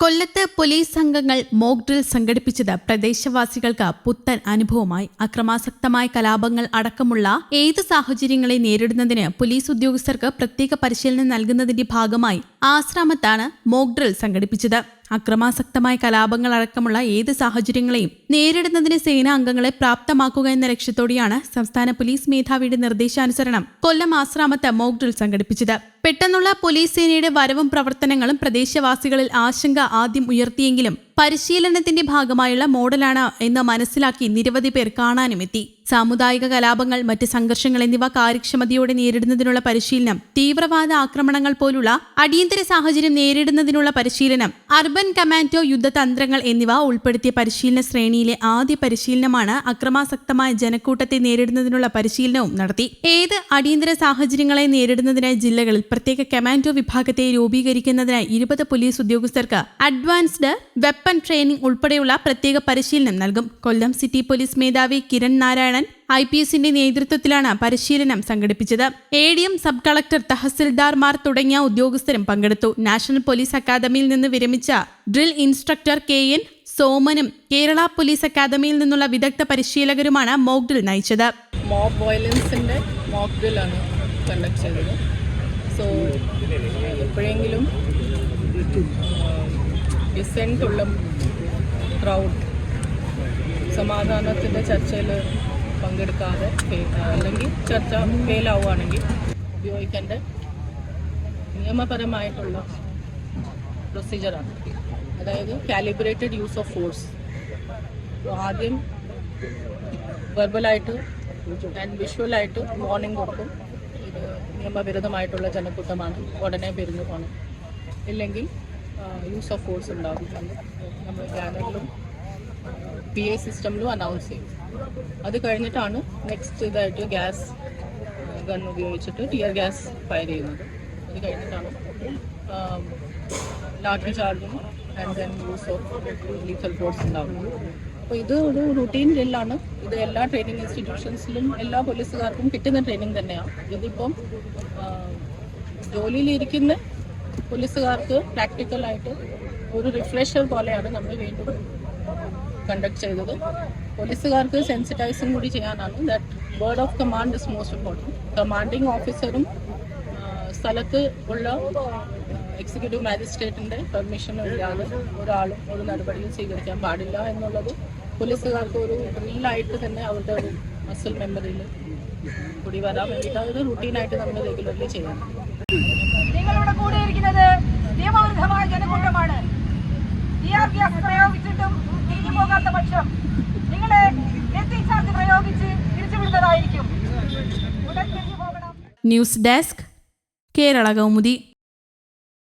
കൊല്ലത്ത് പോലീസ് സംഘങ്ങൾ mock drill സംഘടിപ്പിച്ചത് പ്രദേശവാസികൾക്ക് പുത്തൻ അനുഭവമായി. അക്രമാസക്തമായ കലാപങ്ങൾ അടക്കമുള്ള ഏത് സാഹചര്യങ്ങളെ നേരിടുന്നതിന് പോലീസ് ഉദ്യോഗസ്ഥർക്ക് പ്രത്യേക പരിശീലനം നൽകുന്നതിന്റെ ഭാഗമായി ആശ്രാമത്താണ് മോക്ക് ഡ്രിൽ സംഘടിപ്പിച്ചത്. അക്രമാസക്തമായ കലാപങ്ങൾ അടക്കമുള്ള ഏത് സാഹചര്യങ്ങളെയും നേരിടുന്നതിന് സേനാ അംഗങ്ങളെ പ്രാപ്തമാക്കുക എന്ന ലക്ഷ്യത്തോടെയാണ് സംസ്ഥാന പോലീസ് മേധാവിയുടെ നിർദ്ദേശാനുസരണം കൊല്ലം ആശ്രാമത്ത് മോക്ക് ഡ്രിൽ സംഘടിപ്പിച്ചത്. പെട്ടെന്നുള്ള പോലീസ് സേനയുടെ വരവും പ്രവർത്തനങ്ങളും പ്രദേശവാസികളിൽ ആശങ്ക ആദ്യം ഉയർത്തിയെങ്കിലും പരിശീലനത്തിന്റെ ഭാഗമായുള്ള മോഡലാണ് എന്ന് മനസ്സിലാക്കി നിരവധി പേർ കാണാനുമെത്തി സാമുദായിക കലാപങ്ങൾ മറ്റ് സംഘർഷങ്ങൾ എന്നിവ കാര്യക്ഷമതയോടെ നേരിടുന്നതിനുള്ള പരിശീലനം തീവ്രവാദ ആക്രമണങ്ങൾ പോലുള്ള അടിയന്തര സാഹചര്യം നേരിടുന്നതിനുള്ള പരിശീലനം അർബൻ കമാൻഡോ യുദ്ധതന്ത്രങ്ങൾ എന്നിവ ഉൾപ്പെടുത്തിയ പരിശീലന ശ്രേണിയിലെ ആദ്യ പരിശീലനമാണ് അക്രമാസക്തമായ ജനക്കൂട്ടത്തെ നേരിടുന്നതിനുള്ള പരിശീലനവും നടത്തി. ഏത് അടിയന്തര സാഹചര്യങ്ങളെ നേരിടുന്നതിനായി ജില്ലകളിൽ പ്രത്യേക കമാൻഡോ വിഭാഗത്തെ രൂപീകരിക്കുന്നതിനായി ഇരുപത് പോലീസ് ഉദ്യോഗസ്ഥർക്ക് അഡ്വാൻസ്ഡ് വെപ്പൺ ട്രെയിനിംഗ് ഉൾപ്പെടെയുള്ള പ്രത്യേക പരിശീലനം നൽകും. കൊല്ലം സിറ്റി പോലീസ് മേധാവി കിരൺ നാരായണൻ ഐ പി എസിന്റെ നേതൃത്വത്തിലാണ് പരിശീലനം സംഘടിപ്പിച്ചത്. A D M sub collector തഹസിൽദാർമാർ തുടങ്ങിയ ഉദ്യോഗസ്ഥരും പങ്കെടുത്തു. നാഷണൽ പോലീസ് അക്കാദമിയിൽ നിന്ന് വിരമിച്ച ഡ്രിൽ ഇൻസ്ട്രക്ടർ കെ എൻ സോമനും കേരള പോലീസ് അക്കാദമിയിൽ നിന്നുള്ള വിദഗ്ധ പരിശീലകരുമാണ് മോക് ഡ്രിൽ നയിച്ചത്. മോബ് മോക്ക് സോ എപ്പോഴെങ്കിലും ഡിസെന്റ് ഉള്ള ക്രൗഡ് സമാധാനത്തിന്റെ ചർച്ചയിൽ പങ്കെടുക്കാതെ അല്ലെങ്കിൽ ചർച്ച ഫെയിലാവുകയാണെങ്കിൽ ഉപയോഗിക്കേണ്ട നിയമപരമായിട്ടുള്ള പ്രൊസീജിയറാണ് അതായത് കാലിബ്രേറ്റഡ് യൂസ് ഓഫ് ഫോഴ്സ് ആദ്യം വെർബലായിട്ട് ആൻഡ് വിഷ്വലായിട്ട് വാർണിംഗ് കൊടുക്കും. ഇത് നിയമവിരുദ്ധമായിട്ടുള്ള ജനക്കൂട്ടമാണ്. ഉടനെ പിരിഞ്ഞു പോകണം ഇല്ലെങ്കിൽ യൂസ് ഓഫ് ഫോഴ്സ് ഉണ്ടാകുന്നുണ്ട് നമ്മൾ ബാനറിലും പി എ സിസ്റ്റമിലും അനൗൺസ് ചെയ്യും. അത് കഴിഞ്ഞിട്ടാണ് നെക്സ്റ്റ് ഇതായിട്ട് ഗ്യാസ് ഗൺ ഉപയോഗിച്ചിട്ട് ടിയർ ഗ്യാസ് ഫയർ ചെയ്യുന്നത്. അത് കഴിഞ്ഞിട്ടാണ് ലാഠി ചാർജും and then use of lethal force ഉണ്ടാകുന്നത് അപ്പോൾ ഇത് ഒരു റുട്ടീൻ ഡ്രില്ലാണ് ഇത് എല്ലാ ട്രെയിനിങ് ഇൻസ്റ്റിറ്റ്യൂഷൻസിലും എല്ലാ പോലീസുകാർക്കും കിട്ടുന്ന ട്രെയിനിങ് തന്നെയാണ്. ഇതിപ്പം ജോലിയിലിരിക്കുന്ന പോലീസുകാർക്ക് പ്രാക്ടിക്കലായിട്ട് ഒരു റിഫ്രഷർ പോലെയാണ് നമ്മൾ വീണ്ടും കണ്ടക്ട് ചെയ്തത്. പോലീസുകാർക്ക് സെൻസിറ്റൈസും കൂടി ചെയ്യാനാണ് that word of command is most important commanding ഓഫീസറും സ്ഥലത്ത് ഉള്ള എക്സിക്യൂട്ടീവ് മാജിസ്ട്രേറ്റിന്റെ പെർമിഷൻ ഇല്ലാതെ ഒരാളും ഒരു നടപടിയും സ്വീകരിക്കാൻ പാടില്ല എന്നുള്ളത്. പോലീസുകാർക്ക് ഒരു ഡ്രില്ലായിട്ട് തന്നെ അവരുടെ ഒരു മസിൽ മെമ്മറിയിൽ കൂടി വരാൻ വേണ്ടിയിട്ട് അതൊരു റുട്ടീനായിട്ട് നമ്മൾ റെഗുലർലി ചെയ്യണം. നിങ്ങളുടെ കൂടെ ഇരിക്കുന്നത് നിയമവിരുദ്ധമായ ജനക്കൂട്ടമാണ്. ടി ആർ പി പ്രയോഗിച്ചിട്ടും തിരിഞ്ഞു പോകാത്ത പക്ഷം നിങ്ങളെ എത്തിച്ചാർജ് പ്രയോഗിച്ച് തിരിച്ചുവിടുന്നതായിരിക്കും ന്യൂസ് ഡെസ്ക് കേരള കൗമുദി.